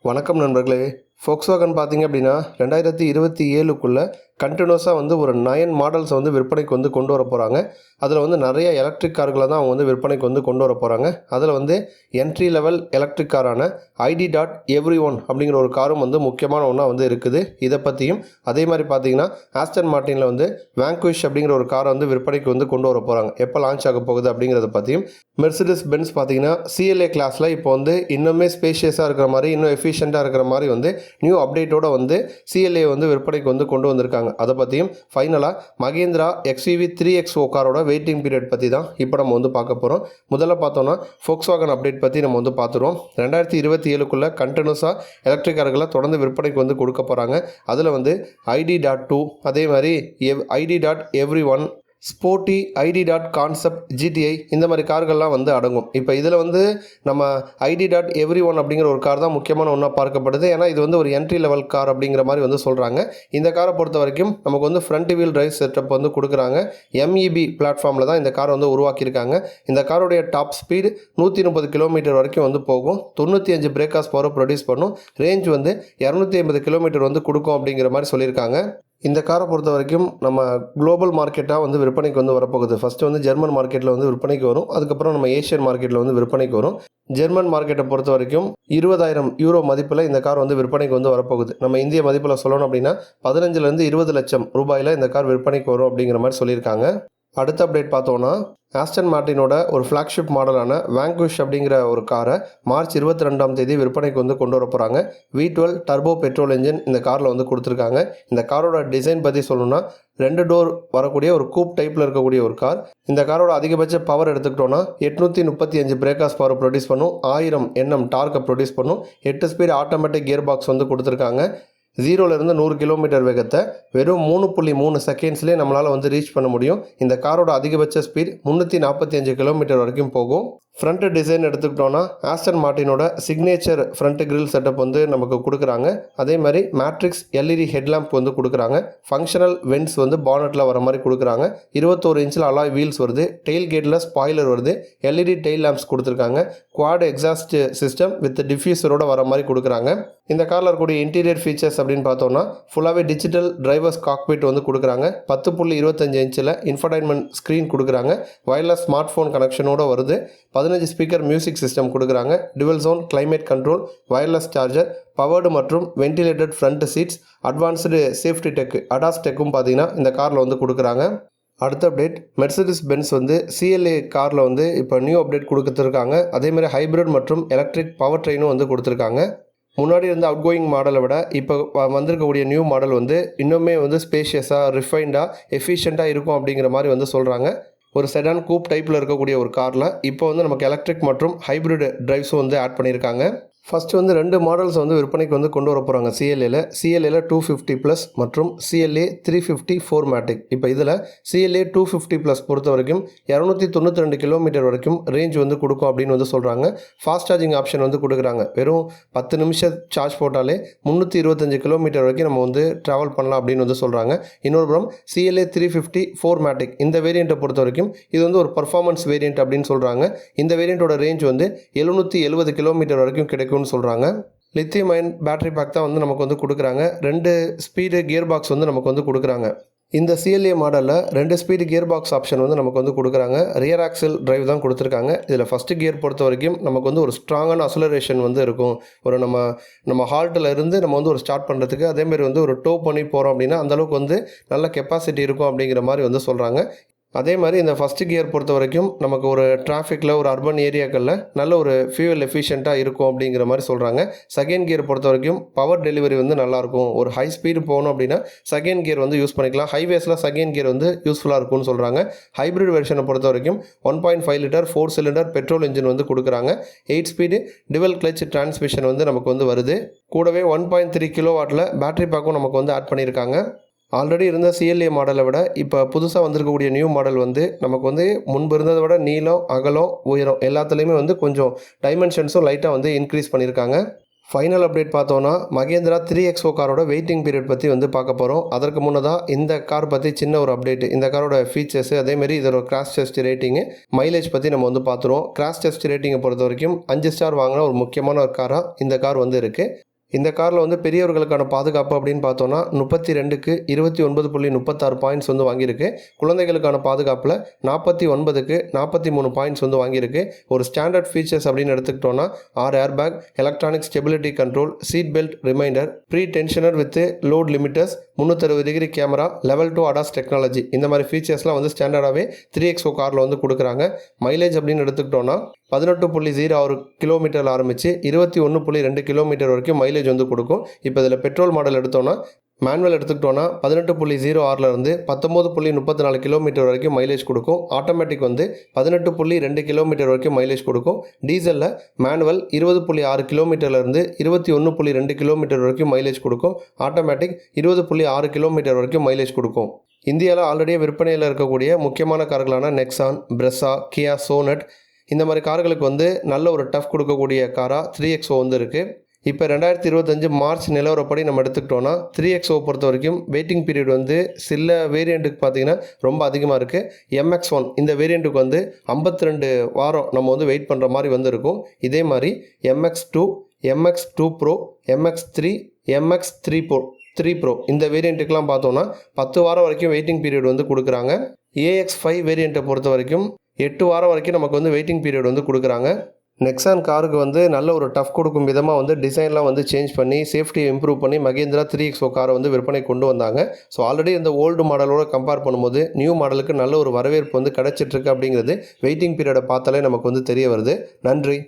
வணக்கம் நண்பர்களே. ஃபோக்ஸ்வாகன் பார்த்தீங்க அப்படின்னா ரெண்டாயிரத்தி இருபத்தி ஏழுக்குள்ளே கண்டினியூஸாக வந்து ஒரு நயன் மாடல்ஸை வந்து விற்பனைக்கு வந்து கொண்டு வர போகிறாங்க அதில் வந்து நிறைய எலக்ட்ரிக் கார்களை தான் அவங்க வந்து விற்பனைக்கு வந்து கொண்டு வர போகிறாங்க அதில் வந்து என்ட்ரி லெவல் எலக்ட்ரிக் காரான ஐடி டாட் எவ்ரி ஒன் அப்படிங்கிற ஒரு காரும் வந்து முக்கியமான ஒன்றா வந்து இருக்குது. இதை பற்றியும் அதே மாதிரி பார்த்தீங்கன்னா ஆஸ்டன் மார்ட்டினில் வந்து வேங்குவிஷ் அப்படிங்கிற ஒரு காரை வந்து விற்பனைக்கு வந்து கொண்டு வர போகிறாங்க எப்போ லான்ச் ஆக போகுது அப்படிங்கிறத பற்றியும் மெர்சிடிஸ் பென்ஸ் பார்த்தீங்கன்னா சிஎல்ஏ கிளாஸில் இப்போ வந்து இன்னுமே ஸ்பேஷியஸாக இருக்கிற மாதிரி இன்னும் எஃபிஷியண்ட்டாக இருக்கிற மாதிரி வந்து நியூ அப்டேட்டோட வந்து சிஎல்ஏ வந்து விற்பனைக்கு வந்து கொண்டு வந்திருக்காங்க. அதை பற்றியும் ஃபைனலாக Mahindra XEV three X O காரோட வெயிட்டிங் பீரியட் பற்றி தான் இப்போ நம்ம வந்து பார்க்க போகிறோம் முதல்ல பார்த்தோன்னா ஃபோக்ஸ்வாகன் அப்டேட் பற்றி நம்ம வந்து பார்த்துருவோம். ரெண்டாயிரத்தி இருபத்தி ஏழுக்குள்ளே கண்டினியூஸாக எலக்ட்ரிக் கார்களை தொடர்ந்து விற்பனைக்கு வந்து கொடுக்க போகிறாங்க அதில் வந்து ஐடி டாட் டூ அதே மாதிரி EV ID dot every one sporty ID dot concept GTI இந்த மாதிரி கார்கள்லாம் வந்து அடங்கும். இப்போ இதில் வந்து நம்ம ஐடி டாட் எவ்ரி ஒன் அப்படிங்கிற ஒரு கார் தான் முக்கியமான ஒன்றா பார்க்கப்படுது. ஏன்னா இது வந்து ஒரு என்ட்ரி லெவல் கார் அப்படிங்கிற மாதிரி வந்து சொல்கிறாங்க இந்த காரை பொறுத்த வரைக்கும் நமக்கு வந்து ஃப்ரண்ட் வீல் டிரைவ் செட்டப் வந்து கொடுக்குறாங்க. எம்இபி பிளாட்ஃபார்மில் தான் இந்த காரை வந்து உருவாக்கியிருக்காங்க. இந்த காரோடைய டாப் ஸ்பீடு நூற்றி முப்பது கிலோமீட்டர் வரைக்கும் வந்து போகும். தொண்ணூற்றி அஞ்சு பிரேக்காஸ் பவரை ப்ரொடியூஸ் பண்ணும். ரேஞ்ச் வந்து இரநூத்தி ஐம்பது கிலோமீட்டர் வந்து கொடுக்கும் அப்படிங்கிற மாதிரி சொல்லியிருக்காங்க. இந்த காரை பொறுத்த வரைக்கும் நம்ம குளோபல் மார்க்கெட்டாக வந்து விற்பனைக்கு வந்து வரப்போகுது. ஃபஸ்ட்டு வந்து ஜெர்மன் மார்க்கெட்டில் வந்து விற்பனைக்கு வரும். அதுக்கப்புறம் நம்ம ஏஷியன் மார்க்கெட்டில் வந்து விற்பனைக்கு வரும். ஜெர்மன் மார்க்கெட்டை பொறுத்த வரைக்கும் இருபதாயிரம் யூரோ மதிப்பில் இந்த கார் வந்து விற்பனைக்கு வந்து வரப்போகுது. நம்ம இந்திய மதிப்பில் சொல்லணும் அப்படின்னா பதினஞ்சுலேருந்து இருபது லட்சம் ரூபாயில் இந்த கார் விற்பனைக்கு வரும் அப்படிங்கிற மாதிரி சொல்லியிருக்காங்க. அடுத்த அப்டேட் பார்த்தோன்னா ஆஸ்டன் மார்டினோட ஒரு ஃப்ளாக்ஷிப் மாடலான வேங்குஷ் அப்படிங்கிற ஒரு காரை மார்ச் இருபத்தி ரெண்டாம் தேதி விற்பனைக்கு வந்து கொண்டு வர போகிறாங்க V twelve turbo petrol engine இந்த காரில் வந்து கொடுத்துருக்காங்க. இந்த காரோட டிசைன் பற்றி சொல்லணும்னா ரெண்டு டோர் வரக்கூடிய ஒரு கூப் டைப்பில் இருக்கக்கூடிய ஒரு கார் இந்த காரோட அதிகபட்ச பவர் எடுத்துக்கிட்டோன்னா எட்நூற்றி முப்பத்தி அஞ்சு பிரேக்காஸ் பவர் ப்ரொடியூஸ் பண்ணும் ஆயிரம் எண்ணம் டார்க்கை ப்ரொடியூஸ் பண்ணும் எட்டு ஸ்பீட் ஆட்டோமேட்டிக் கியர் பாக்ஸ் வந்து கொடுத்துருக்காங்க. ஜீரோலேருந்து நூறு கிலோமீட்டர் வேகத்தை வெறும் மூணு புள்ளி மூணு செகண்ட்ஸ்லேயே நம்மளால் வந்து ரீச் பண்ண முடியும். இந்த காரோட அதிகபட்ச ஸ்பீட் முந்நூற்றி நாற்பத்தி அஞ்சு கிலோமீட்டர் வரைக்கும் போகும். ஃப்ரண்ட் டிசைன் எடுத்துக்கிட்டோன்னா ஆஸ்டன் மார்ட்டினோட சிக்னேச்சர் ஃப்ரண்ட் கிரில் செட்டப் வந்து நமக்கு கொடுக்குறாங்க. அதே மாதிரி மேட்ரிக்ஸ் எல்இடி ஹெட்லாம்ப் வந்து கொடுக்குறாங்க. ஃபங்க்ஷனல் வென்ஸ் வந்து பானட்டில் வர மாதிரி கொடுக்குறாங்க. இருபத்தோரு இன்ச்சில் அலாய் வீல்ஸ் வருது. டெயில் கேட்டில் ஸ்பாய்லர் வருது. எல்இடி டெயில் லேம்ப்ஸ் கொடுத்துருக்காங்க. குவாட் எக்ஸாஸ்ட் சிஸ்டம் வித் டிஃப்யூசரோட வர மாதிரி கொடுக்குறாங்க. இந்த காரில் இருக்கக்கூடிய இன்டீரியர் ஃபீச்சர்ஸ் அப்படின்னு பார்த்தோன்னா ஃபுல்லாகவே டிஜிட்டல் டிரைவர்ஸ் காக்பிட் வந்து கொடுக்குறாங்க. பத்து புள்ளி இருபத்தஞ்சு இன்ச்சில் இன்ஃபர்டைன்மெண்ட் ஸ்க்ரீன் கொடுக்குறாங்க. வயர்லெஸ் ஸ்மார்ட் ஃபோன் கனெக்ஷனோட வருது. பதினஞ்சு ஸ்பீக்கர் மியூசிக் சிஸ்டம் கொடுக்குறாங்க. Dual zone climate control wireless charger powered மற்றும் ventilated front seats advanced safety tech ADAS டெக்கும் பார்த்தீங்கன்னா இந்த காரில் வந்து கொடுக்குறாங்க. அடுத்த அப்டேட் மெர்சடிஸ் பென்ஸ் வந்து சிஎல்ஏ காரில் வந்து இப்போ நியூ அப்டேட் கொடுத்துருக்காங்க. அதேமாதிரி ஹைப்ரிட் மற்றும் எலக்ட்ரிக் பவர் ட்ரெயினும் வந்து கொடுத்துருக்காங்க. முன்னாடி இருந்த அவுட் கோயிங் மாடலை விட இப்போ வ- வந்திருக்கக்கூடிய நியூ மாடல் வந்து இன்னுமே வந்து ஸ்பேஷியஸாக ரிஃபைண்டாக எஃபிஷியண்ட்டாக இருக்கும் அப்படிங்கிற மாதிரி வந்து சொல்கிறாங்க ஒரு செடான் கூப் டைப்பில் இருக்கக்கூடிய ஒரு காரில் இப்போ வந்து நமக்கு எலக்ட்ரிக் மற்றும் ஹைப்ரிட் ட்ரைவ்ஸும் வந்து ஆட் பண்ணியிருக்காங்க ஃபஸ்ட்டு வந்து ரெண்டு மாடல்ஸ் வந்து விற்பனைக்கு வந்து கொண்டு வர போகிறாங்க சிஎல்ஏல சிஎல்ஏல டூ ஃபிஃப்டி ப்ளஸ் மற்றும் CLA three fifty four matic இப்போ இதில் சிஎல்ஏ டூ ஃபிஃப்டி ப்ளஸ் பொறுத்த வரைக்கும் இரநூத்தி தொண்ணூற்றி ரெண்டு கிலோமீட்டர் வரைக்கும் ரேஞ்ச் வந்து கொடுக்கும் அப்படின்னு வந்து சொல்கிறாங்க ஃபாஸ்ட் சார்ஜிங் ஆப்ஷன் வந்து கொடுக்குறாங்க. வெறும் பத்து நிமிஷம் சார்ஜ் போட்டாலே முந்நூற்றி இருபத்தஞ்சு கிலோமீட்டர் வரைக்கும் நம்ம வந்து ட்ராவல் பண்ணலாம் அப்படின்னு வந்து சொல்கிறாங்க இன்னொரு புறம் CLA three fifty four matic இந்த வேரியண்ட்டை பொறுத்த வரைக்கும் இது வந்து ஒரு பர்ஃபார்மன்ஸ் வேரியண்ட் அப்படின்னு சொல்கிறாங்க இந்த வேரியண்ட்டோட ரேஞ்ச் வந்து எழுநூற்றி எழுபது கிலோமீட்டர் வரைக்கும் கிடைக்கும் கிடைக்கும்னு சொல்கிறாங்க லித்தியம் அயன் பேட்டரி பேக் தான் வந்து நமக்கு வந்து கொடுக்குறாங்க. ரெண்டு ஸ்பீடு கியர் பாக்ஸ் வந்து நமக்கு வந்து கொடுக்குறாங்க. இந்த சிஎல்ஏ மாடலில் ரெண்டு ஸ்பீடு கியர் பாக்ஸ் ஆப்ஷன் வந்து நமக்கு வந்து கொடுக்குறாங்க. ரியர் ஆக்சல் டிரைவ் தான் கொடுத்துருக்காங்க. இதில் ஃபஸ்ட்டு கியர் பொறுத்த வரைக்கும் நமக்கு வந்து ஒரு ஸ்ட்ராங்கான அசலரேஷன் வந்து இருக்கும். ஒரு நம்ம நம்ம ஹால்ட்டில் இருந்து நம்ம வந்து ஒரு ஸ்டார்ட் பண்ணுறதுக்கு அதேமாரி வந்து ஒரு டோ பண்ணி போகிறோம் அப்படின்னா அந்தளவுக்கு வந்து நல்ல கெப்பாசிட்டி இருக்கும் அப்படிங்கிற மாதிரி வந்து சொல்கிறாங்க அதே மாதிரி இந்த ஃபஸ்ட்டு கியர் பொறுத்த வரைக்கும் நமக்கு ஒரு டிராஃபிக்கில் ஒரு அர்பன் ஏரியாக்களில் நல்ல ஒரு ஃபியூவல் எஃபிஷியண்ட்டாக இருக்கும் அப்படிங்கிற மாதிரி சொல்கிறாங்க செகண்ட் கியர் பொறுத்த வரைக்கும் பவர் டெலிவரி வந்து நல்லாயிருக்கும் ஒரு ஹை ஸ்பீடு போகணும் அப்படின்னா செகண்ட் கியர் வந்து யூஸ் பண்ணிக்கலாம். ஹைவேஸில் செகண்ட் கியர் வந்து யூஸ்ஃபுல்லாக இருக்கும்னு சொல்கிறாங்க ஹைப்ரிட் வெர்ஷனை பொறுத்த வரைக்கும் one point five litre four cylinder petrol engine வந்து கொடுக்குறாங்க. Eight speed dual clutch transmission வந்து நமக்கு வந்து வருது. கூடவே ஒன் பாயிண்ட் த்ரீ கிலோ வாட்டில் பேட்டரி பேக்கும் நமக்கு வந்து ஆட் பண்ணியிருக்காங்க ஆல்ரெடி இருந்த சிஎல்ஏ மாடலை விட இப்போ புதுசாக வந்திருக்கக்கூடிய நியூ மாடல் வந்து நமக்கு வந்து முன்பு இருந்ததை விட நீளம் அகலம் உயரம் எல்லாத்துலேயுமே வந்து கொஞ்சம் டைமென்ஷன்ஸும் லைட்டாக வந்து இன்க்ரீஸ் பண்ணியிருக்காங்க. ஃபைனல் அப்டேட் பார்த்தோன்னா மகேந்திரா த்ரீ எக்ஸோ காரோட வெயிட்டிங் பீரியட் பற்றி வந்து பார்க்க போகிறோம் அதற்கு முன்னதாக இந்த கார் பற்றி சின்ன ஒரு அப்டேட் இந்த காரோட ஃபீச்சர்ஸ் அதேமாரி இதோட கிராஷ் டெஸ்ட் ரேட்டிங்கு மைலேஜ் பற்றி நம்ம வந்து பார்த்துருவோம். கிராஷ் டெஸ்ட் ரேட்டிங்கை பொறுத்த வரைக்கும் அஞ்சு ஸ்டார் வாங்கின ஒரு முக்கியமான ஒரு காராக இந்த கார் வந்து இருக்குது இந்த காரில் வந்து பெரியவர்களுக்கான பாதுகாப்பு அப்படின்னு பார்த்தோன்னா முப்பத்தி ரெண்டுக்கு இருபத்தி ஒன்பது புள்ளி முப்பத்தாறு பாயிண்ட்ஸ் வந்து வாங்கியிருக்கு. குழந்தைகளுக்கான பாதுகாப்பில் நாற்பத்தி ஒன்பதுக்கு நாற்பத்தி மூணு பாயிண்ட்ஸ் வந்து வாங்கியிருக்கு. ஒரு ஸ்டாண்டர்ட் ஃபீச்சர்ஸ் அப்படின்னு எடுத்துக்கிட்டோன்னா ஆறு airbag electronic stability control seat belt reminder pretensioner with load limiters முந்நூற்றறுபது degree camera level two ADAS technology இந்த மாதிரி ஃபீச்சர்ஸ்லாம் வந்து ஸ்டாண்டர்டாகவே த்ரீ எக்ஸோ காரில் வந்து கொடுக்குறாங்க. மைலேஜ் அப்படின்னு எடுத்துக்கிட்டோன்னா பதினெட்டு புள்ளி ஜீரோ ஆறு கிலோமீட்டர் ஆரம்பித்து இருபத்தி ஒன்று புள்ளி ரெண்டு கிலோமீட்டர் வரைக்கும் மைலேஜ் வந்து கொடுக்கும். இப்போ இதில் பெட்ரோல் மாடல் எடுத்தோன்னா மேனுவல் எடுத்துக்கிட்டோன்னா பதினெட்டு புள்ளி ஜீரோ ஆறிலிருந்து பத்தொம்போது புள்ளி முப்பத்தி நாலு கிலோமீட்டர் வரைக்கும் மைலேஜ் கொடுக்கும். ஆட்டோமேட்டிக் வந்து பதினெட்டு புள்ளி ரெண்டு கிலோமீட்டர் வரைக்கும் மைலேஜ் கொடுக்கும். டீசலில் மேனுவல் இருபது புள்ளி ஆறு கிலோமீட்டர்லேருந்து இருபத்தி ஒன்று புள்ளி ரெண்டு கிலோமீட்டர் வரைக்கும் மைலேஜ் கொடுக்கும். ஆட்டோமேட்டிக் இருபது புள்ளி ஆறு கிலோமீட்டர் வரைக்கும் மைலேஜ் கொடுக்கும். இந்தியாவில் ஆல்ரெடி விற்பனையில் இருக்கக்கூடிய முக்கியமான கார்களான நெக்ஸான் பிரெஸா கியா சோனட் இந்த மாதிரி கார்களுக்கு வந்து நல்ல ஒரு டஃப் கொடுக்கக்கூடிய காராக த்ரீ எக்ஸோ வந்து இருக்குது இப்போ ரெண்டாயிரத்தி இருபத்தஞ்சு மார்ச் நிலவரப்படி நம்ம எடுத்துக்கிட்டோன்னா த்ரீ எக்ஸோ பொறுத்த வரைக்கும் வெயிட்டிங் பீரியட் வந்து சில வேரியண்ட்டுக்கு பார்த்தீங்கன்னா ரொம்ப அதிகமாக இருக்குது எம்எக்ஸ் ஒன் இந்த வேரியண்ட்டுக்கு வந்து ஐம்பத்தி ரெண்டு வாரம் நம்ம வந்து வெயிட் பண்ணுற மாதிரி வந்திருக்கும். இதே மாதிரி MX two MX two pro MX three MX three pro three pro இந்த வேரியண்ட்டுக்கெலாம் பார்த்தோன்னா பத்து வாரம் வரைக்கும் வெயிட்டிங் பீரியட் வந்து கொடுக்குறாங்க. ஏஎக்ஸ் ஃபைவ் வேரியண்ட்டை பொறுத்த வரைக்கும் எட்டு வாரம் வரைக்கும் நமக்கு வந்து வெயிட்டிங் பீரியட் வந்து கொடுக்குறாங்க. நெக்ஸான் காருக்கு வந்து நல்ல ஒரு டஃப் கொடுக்கும் விதமாக வந்து டிசைன்லாம் வந்து சேஞ்ச் பண்ணி சேஃப்டியை இம்ப்ரூவ் பண்ணி மகேந்திரா த்ரீ எக்ஸோ காரை வந்து விற்பனை கொண்டு வந்தாங்க. ஸோ ஆல்ரெடி இந்த ஓல்டு மாடலோட கம்பேர் பண்ணும்போது நியூ மாடலுக்கு நல்ல ஒரு வரவேற்பு வந்து கிடச்சிட்ருக்கு அப்படிங்கிறது வெயிட்டிங் பீரியடை பார்த்தாலே நமக்கு வந்து தெரிய வருது. நன்றி.